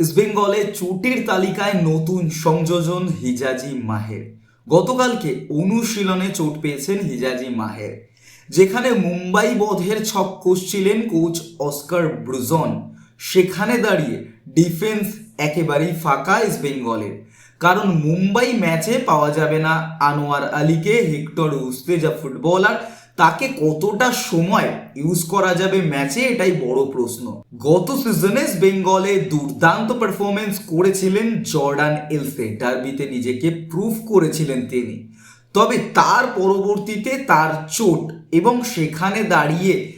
ইস্টবেঙ্গলে চোটের তালিকায় নতুন সংযোজন হিজাজি মাহের। গতকালকে অনুশীলনে চোট পেয়েছেন হিজাজি মাহের। যেখানে মুম্বাই বধের ছক কষছিলেন কোচ অস্কার ব্রুজন। সেখানে দাঁড়িয়ে ডিফেন্স একেবারেই ফাঁকা ইস্টবেঙ্গলের কারণ মুম্বাই ম্যাচে পাওয়া যাবে না আনোয়ার আলীকে, হেক্টর উস্তেজা ফুটবলার তাকে কতটা সময় ইউজ করা যাবে ম্যাচে এটাই বড় প্রশ্ন। গত সিজনে বেঙ্গলে দুর্দান্ত পারফরমেন্স করেছিলেন জর্ডান এলসে। ডার্বিতে নিজেকে প্রুফ করেছিলেন তিনি। তবে তার পরবর্তীতে তার চোট এবং সেখানে দাঁড়িয়ে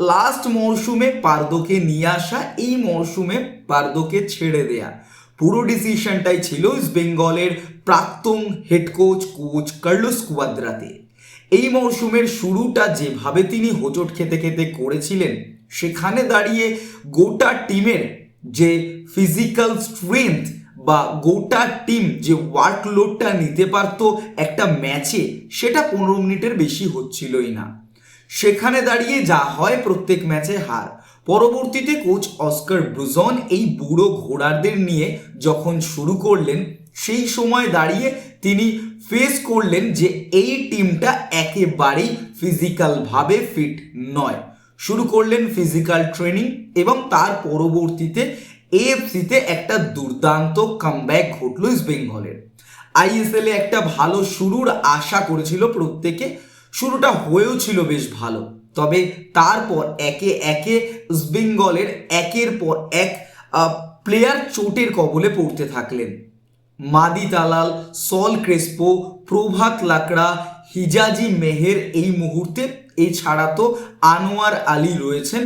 লাস্ট মরশুমে পার্দোকে নিয়ে আসা, এই মরশুমে পার্দোকে ছেড়ে দেয়া। পুরো ডিসিশনটাই ছিল বেঙ্গলের প্রাক্তন হেড কোচ কোচ কার্লোস কুয়াদ্রাতে। এই মরশুমের শুরুটা যেভাবে তিনি হোঁচট খেতে খেতে করেছিলেন, সেখানে দাঁড়িয়ে গোটা টিমের যে ফিজিক্যাল স্ট্রেংথ বা গোটা টিম যে ওয়ার্কলোডটা নিতে পারতো একটা ম্যাচে সেটা পনেরো মিনিটের বেশি হচ্ছিলই না। সেখানে দাঁড়িয়ে যা হয় প্রত্যেক ম্যাচে হার। পরবর্তীতে কোচ অস্কার ব্রুজন এই বুড়ো ঘোড়াদের নিয়ে যখন শুরু করলেন, সেই সময় দাঁড়িয়ে তিনি ফেস করলেন যে এই টিমটা একেবারেই ফিজিক্যালভাবে ফিট নয়। শুরু করলেন ফিজিক্যাল ট্রেনিং এবং তার পরবর্তীতে এএফসিতে একটা দুর্দান্ত কামব্যাক ঘটল ইস্ট বেঙ্গলের আইএসএলে একটা ভালো শুরুর আশা করেছিল প্রত্যেকে। শুরুটা হয়েও ছিল বেশ ভালো। তবে তারপর একে একে ইস্টবেঙ্গলের একের পর এক প্লেয়ার চোটের কবলে পড়তে থাকলেন। Madih Talal Saul Crespo, Prabhat Lakra, Hijazi Maher এই মুহূর্তে। এছাড়া তো আনোয়ার আলী রয়েছেন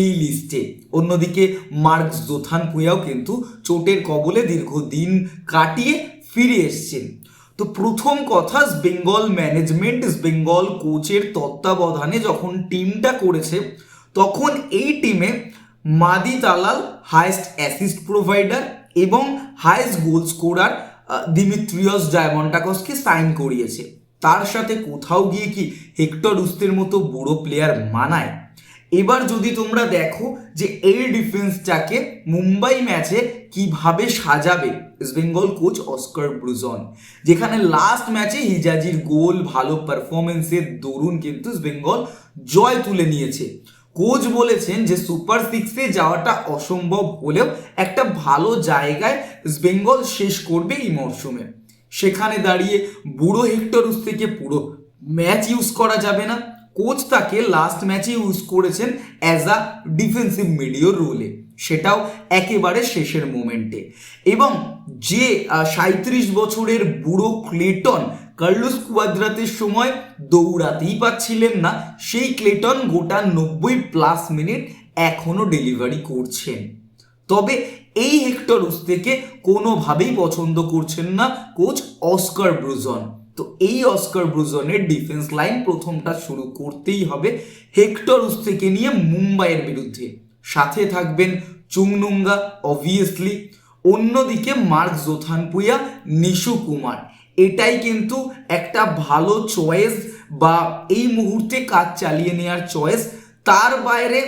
এই লিস্টে। অন্যদিকে মার্কস জোথান পুয়াও কিন্তু চোটের কবলে দীর্ঘদিন কাটিয়ে ফিরে এসছেন। তো প্রথম কথা, বেঙ্গল ম্যানেজমেন্ট, বেঙ্গল কোচের তত্ত্বাবধানে যখন টিমটা করেছে, তখন এই টিমে Madih Talal highest assist provider এবং হায়েস্ট গোল স্কোরার দিমিত্রিয়স ডায়মন্ডাকসকে সাইন করিয়েছে। তার সাথে কোথাও গিয়ে কি হেক্টর উস্তের মতো বুড়ো প্লেয়ার মানায়? এবার যদি তোমরা দেখো যে এই ডিফেন্সটাকে মুম্বাই ম্যাচে কীভাবে সাজাবে বেঙ্গল কোচ অস্কার ব্রুজন যেখানে লাস্ট ম্যাচে হিজাজির গোল ভালো পারফরমেন্সের দরুন কিন্তু বেঙ্গল জয় তুলে নিয়েছে। কোচ বলেছেন যে সুপার সিক্সে যাওয়াটা অসম্ভব হলেও একটা ভালো জায়গায় বেঙ্গল শেষ করবে এই মরশুমে। সেখানে দাঁড়িয়ে বুড়ো হেক্টরুস থেকে পুরো ম্যাচ ইউজ করা যাবে না। কোচ তাকে লাস্ট ম্যাচে ইউজ করেছেন অ্যাজ আ ডিফেন্সিভ মিডিও রোলে সেটাও একেবারে শেষের মোমেন্টে এবং যে সাঁত্রিশ বছরের বুড়ো ক্লেটন কার্লোস কুয়াদ্রাতের সময় দৌড়াতেই পাচ্ছিলেন না। সেই ক্লেটন গোটা নব্বই প্লাস মিনিট এখনও ডেলিভারি করছেন। তবে এই হেক্টর থেকে কোনোভাবেই পছন্দ করছেন না কোচ অস্কার ব্রুজন। তো এই অস্কার ব্রুজনের ডিফেন্স লাইন প্রথমটা শুরু করতেই হবে হেক্টর থেকে নিয়ে মুম্বাইয়ের বিরুদ্ধে। সাথে থাকবেন চুংনুঙ্গা অবভিয়াসলি অন্যদিকে মার্ক জোথানপুয়া নিশু কুমার। এটাই কিন্তু একটা ভালো চয়েস বা এই মুহূর্তে কাজ চালিয়ে নেওয়ার চয়েস তার বাইরে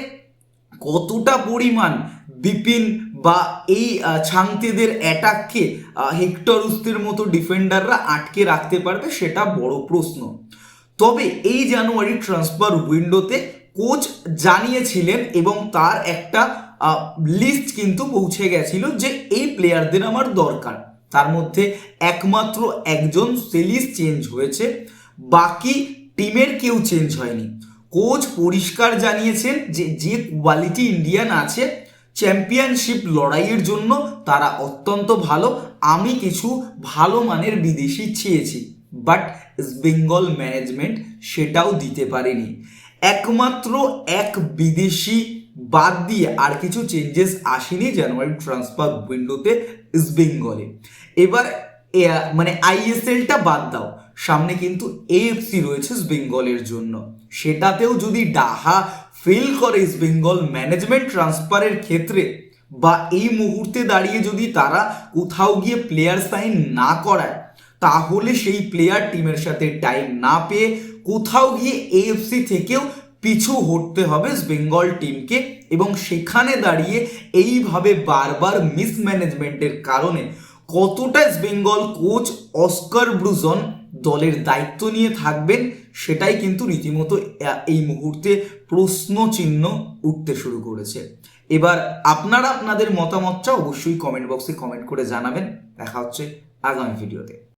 কতটা পরিমাণ বিপিন বা এই ছাংতেদের অ্যাটাককে হেক্টর উস্তের মতো ডিফেন্ডাররা আটকে রাখতে পারবে সেটা বড় প্রশ্ন। তবে এই জানুয়ারি ট্রান্সফার উইন্ডোতে কোচ জানিয়েছিলেন এবং তার একটা লিস্ট কিন্তু পৌঁছে গেছিল যে এই প্লেয়ারদের আমার দরকার। তার মধ্যে একমাত্র একজন সেলিস চেঞ্জ হয়েছে, বাকি টিমের কেউ চেঞ্জ হয়নি। কোচ পরিষ্কার জানিয়েছেন যে যে কোয়ালিটি ইন্ডিয়ান আছে, চ্যাম্পিয়নশিপ লড়াইয়ের জন্য তারা অত্যন্ত ভালো, আমি কিছু ভালো মানের বিদেশি চেয়েছি, বাট বেঙ্গল ম্যানেজমেন্ট সেটাও দিতে পারেনি। একমাত্র এক বিদেশি বাদ দিয়ে আর কিছু চেঞ্জেস আসেনি জানুয়ারি ট্রান্সফার উইন্ডোতে ইস্ট বেঙ্গলে এবার মানে আইএসএলটা বাদ দাও। সামনে কিন্তু এএফসি রয়েছে ইস্ট বেঙ্গলের জন্য। সেটাতেও যদি ডাহা ফেল করে ইস্ট বেঙ্গল ম্যানেজমেন্ট ট্রান্সফারের ক্ষেত্রে বা এই মুহূর্তে দাঁড়িয়ে যদি তারা কোথাও গিয়ে প্লেয়ার সাইন না করায়, তাহলে সেই প্লেয়ার টিমের সাথে টাইম না পেয়ে কোথাও গিয়ে এএফসি থেকেও পিছু হটতে হবে বেঙ্গল টিমকে এবং সেখানে দাঁড়িয়ে এইভাবে বারবার মিসম্যানেজমেন্টের কারণে কতটা বেঙ্গল কোচ অস্কার ব্রুজন দলের দায়িত্ব নিয়ে থাকবেন সেটাই কিন্তু রীতিমতো এই মুহূর্তে প্রশ্ন চিহ্ন উঠতে শুরু করেছে। এবার আপনারা আপনাদের মতামতটা অবশ্যই কমেন্ট বক্সে কমেন্ট করে জানাবেন। দেখা হচ্ছে আগামী ভিডিওতে